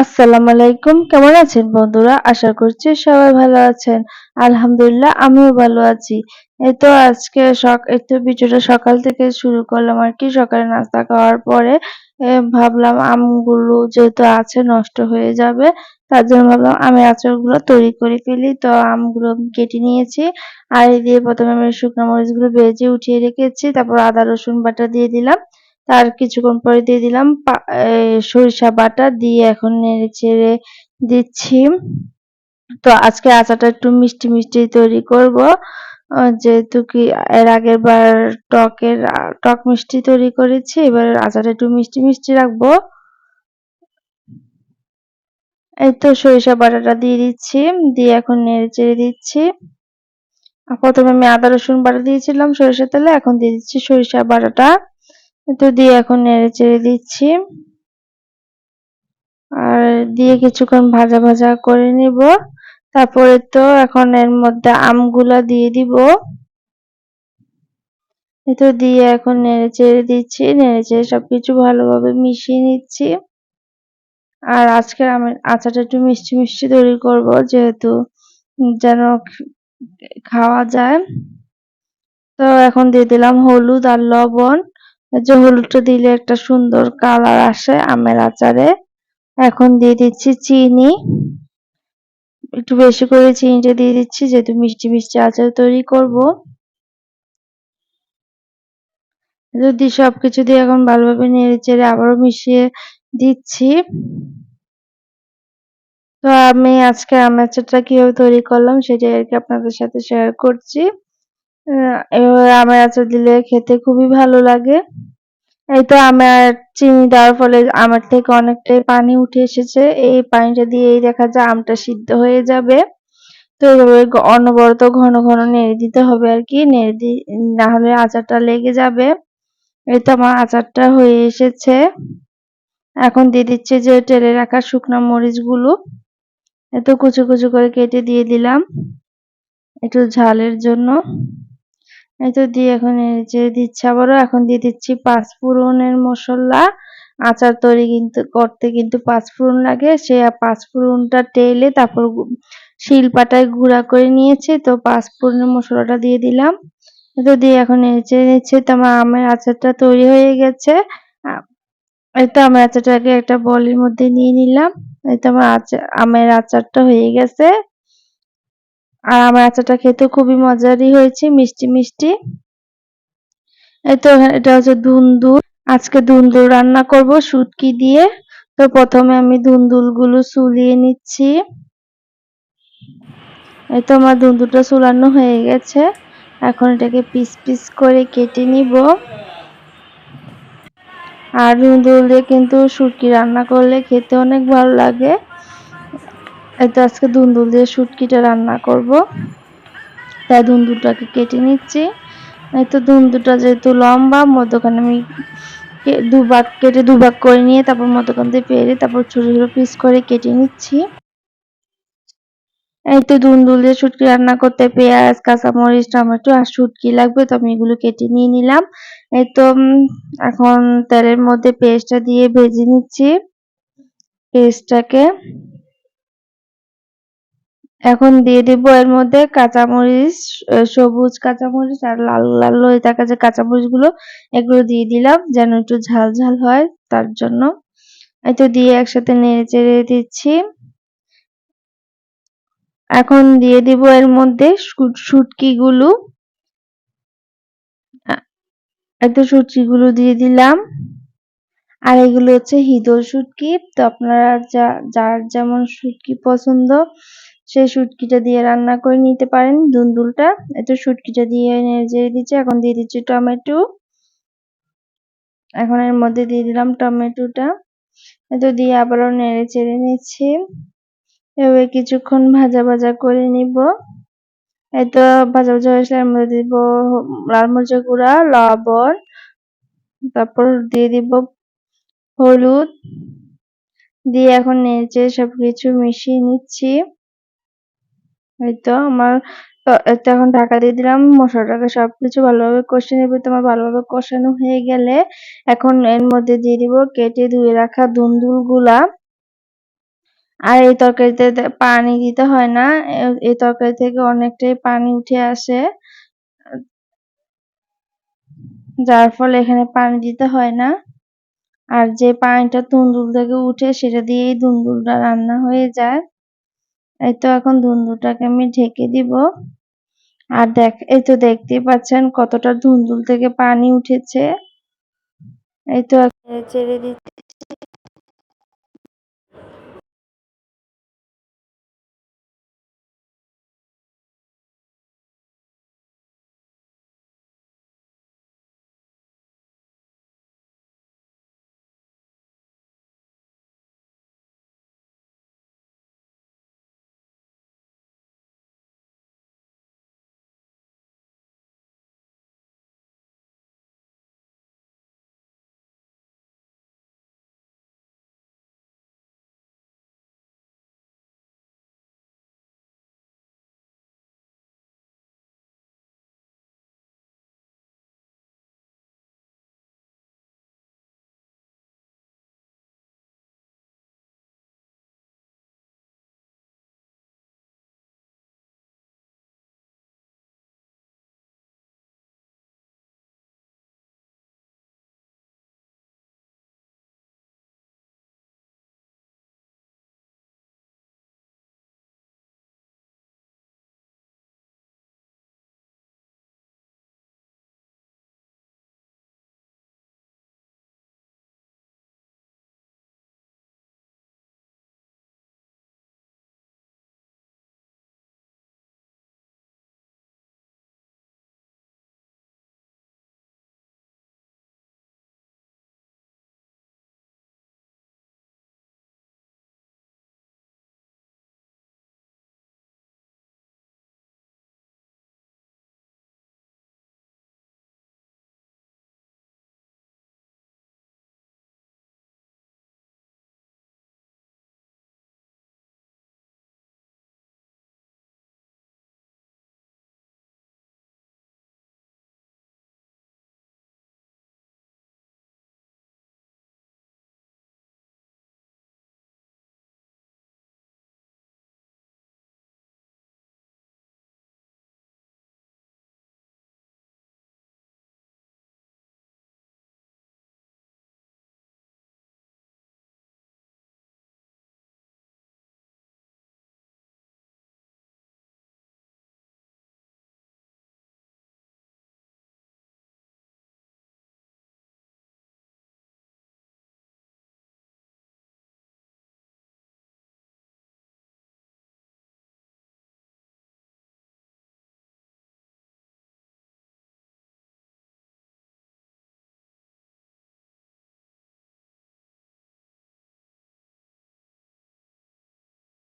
আসসালামু আলাইকুম। কেমন আছেন বন্ধুরা? আশা করছি সবাই ভালো আছেন। আলহামদুলিল্লাহ, আমিও ভালো আছি। এই তো আজকে সক এই তো ভিডিওটা সকাল থেকে শুরু করলাম আর কি। সকালে নাস্তা খাওয়ার পরে ভাবলাম আমগুলো যেহেতু আছে, নষ্ট হয়ে যাবে, তার জন্য ভাবলাম আমের আচারগুলো তৈরি করে ফেলি। তো আমগুলো কেটে নিয়েছি। আর দিয়ে প্রথমে আমি শুকনো মরিচগুলো ভেজে উঠিয়ে রেখেছি। তারপর আদা, রসুন বাটা দিয়ে দিলাম। তার কিছুক্ষণ পরে দিয়ে দিলাম সরিষা বাটা দিয়ে এখন নেড়ে চেড়ে দিচ্ছি। তো আজকে আচারটা একটু মিষ্টি মিষ্টি তৈরি করব। যেহেতু কি এর আগের বার টকের, টক মিষ্টি তৈরি করেছি, এবার আচারটা একটু মিষ্টি মিষ্টি রাখব। এই তো সরিষা বাটাটা দিয়ে দিচ্ছি, দিয়ে এখন নেড়ে চেড়ে দিচ্ছি। প্রথমে আমি আদা রসুন বাটা দিয়েছিলাম সরিষা তেলে, এখন দিয়ে দিচ্ছি সরিষা বাটাটা। তো দিয়ে এখন নেড়ে চেড়ে দিচ্ছি। আর দিয়ে কিছুক্ষণ ভাজা ভাজা করে নিব। তারপরে তো এখন এর মধ্যে আমগুলা দিয়ে দিব। তো দিয়ে এখন নেড়ে চেড়ে দিচ্ছি, নেড়ে চেড়ে সবকিছু ভালোভাবে মিশিয়ে নিচ্ছি। আর আজকে আমি আচারটা একটু মিষ্টি মিষ্টি তৈরি করব, যেহেতু যেন খাওয়া যায়। তো এখন দিয়ে দিলাম হলুদ আর লবণ। যে হলুদটা দিলে একটা সুন্দর কালার আসে আমের আচারে। এখন দিয়ে দিচ্ছি চিনি। একটু বেশি করে চিনিটা দিয়ে দিচ্ছি, যেহেতু মিষ্টি মিষ্টি আচার তৈরি করব। যদি সবকিছু দিয়ে এখন ভালোভাবে নেড়ে চেড়ে আবারও মিশিয়ে দিচ্ছি। তো আমি আজকে আমের আচারটা কীভাবে তৈরি করলাম সেটাই আর কি আপনাদের সাথে শেয়ার করছি। এভাবে আমের আচার দিলে খেতে খুবই ভালো লাগে। এই তো আমার চিনি দেওয়ার ফলে আমার থেকে অনেকটাই পানি উঠে এসেছে। এই পানিটা দিয়েই দেখা যায় আমটা সিদ্ধ হয়ে যাবে। তো এইভাবে অনবরত ঘন ঘন নেড়ে দিতে হবে আর কি। নেড়ে দি না হলে আচারটা লেগে যাবে। এই তো আমার আচারটা হয়ে এসেছে। এখন দিয়ে দিচ্ছে যে টেলে রাখা শুকনো মরিচগুলো। এত কুচু কুচু করে কেটে দিয়ে দিলাম। একটু ঝালের জন্য। তো দিয়ে এখন যে দিচ্ছি আবারও, এখন দিয়ে দিচ্ছি পাঁচ পাঁচফোড়নের মশলা। আচার তৈরি কিন্তু, করতে কিন্তু পাঁচ পাঁচফোড়ন লাগে। সে পাঁচ পাঁচফোড়নটা টেলে তারপর শিলপাটায় গুঁড়া করে নিয়েছি। তো পাঁচ পাঁচফোড়নের মশলাটা দিয়ে দিলাম। তো দিয়ে এখন নেড়ে নিচ্ছে, তো আমার আচারটা তৈরি হয়ে গেছে। এই তো আমের আচারটাকে একটা বলের মধ্যে নিয়ে নিলাম। এই তো আমার আচার আমের আচারটা হয়ে গেছে। আর আমার আচারটা খেতে খুবই মজারই হয়েছে, মিষ্টি মিষ্টি। এই তো এটা হচ্ছে ধুন্দুল। আজকে ধুন্দুল রান্না করব শুটকি দিয়ে। তো প্রথমে আমি ধুন্দুলগুলো সুলিয়ে নিচ্ছি। এই তো আমার ধুন্দুলটা সুলানো হয়ে গেছে। এখন এটাকে পিস পিস করে কেটে নিব। আর ধুন্দুল দিয়ে কিন্তু শুটকি রান্না করলে খেতে অনেক ভালো লাগে। এই তো আজকে ধুন্দুল দিয়ে শুটকিটা রান্না করব। তাই ধুন্দুলটাকে কেটে নিচ্ছি। এই তো ধুন্দুলটা যেহেতু লম্বা, মধ্যখানে আমি দুভাগ কেটে দুভাগ করে নিয়ে তারপর মধ্যখান দিয়ে পেরে তারপর ছোট ছোট পিস করে কেটে নিচ্ছি। এই তো ধুন্দুল দিয়ে শুটকি রান্না করতে পেঁয়াজ, কাঁচামরিচ, টমেটো আর শুটকি লাগবে তো আমি এগুলো কেটে নিয়ে নিলাম। এই তো এখন তেলের মধ্যে পেস্টটা দিয়ে ভেজে নিচ্ছি। পেস্টটাকে এখন দিয়ে দিব এর মধ্যে কাঁচামরিচ সবুজ কাঁচামরিচ আর লাল লাল হয়ে থাকা যে কাঁচামরিচগুলো, এগুলো দিয়ে দিলাম যেন একটু ঝাল ঝাল হয় তার জন্য। এই তো দিয়ে একসাথে নেড়ে চেড়ে দিচ্ছি। এখন দিয়ে দিব এর মধ্যে শুটকি গুলো এত শুটকি গুলো দিয়ে দিলাম। আর এগুলো হচ্ছে হিদল শুটকি। তো আপনারা যা যার যেমন শুটকি পছন্দ সেই শুটকিটা দিয়ে রান্না করে নিতে পারেন দুন্দুলটা। এত শুটকিটা দিয়ে নেড়ে দিচ্ছি, এখন দিয়ে দিচ্ছি টমেটো। এখন এর মধ্যে দিয়ে দিলাম টমেটোটা। এত দিয়ে আবারও নেড়ে চেড়ে নিচ্ছি। এভাবে কিছুক্ষণ ভাজা ভাজা করে নিব। এই তো ভাজা ভাজা হয়েছে এর মধ্যে দিব লাল মরিচের গুঁড়া, লবণ, তারপর দিয়ে দিব হলুদ। দিয়ে এখন নেড়ে সবকিছু মিশিয়ে নিচ্ছি। এই তো আমার, তো এখন ঢাকা দিয়ে দিলাম, মশলাটাকে সবকিছু ভালোভাবে কষে নেবে, তোমার ভালোভাবে কষানো হয়ে গেলে এখন এর মধ্যে দিয়ে দিব কেটে ধুয়ে রাখা দুন্দুলগুলা। আর এই তরকারিতে পানি দিতে হয় না এই তরকারি থেকে অনেকটাই পানি উঠে আসে। যার ফলে এখানে পানি দিতে হয় না। আর যে পানিটা তুন্দুল থেকে উঠে সেটা দিয়েই দুন্দুলটা রান্না হয়ে যায়। এই তো এখন ধুন্দুলটাকে আমি ঢেকে দিব। আর দেখ, এই তো দেখতেই পাচ্ছেন কতটা ধুন্দুল থেকে পানি উঠেছে। এই তো ছেড়ে দিচ্ছি।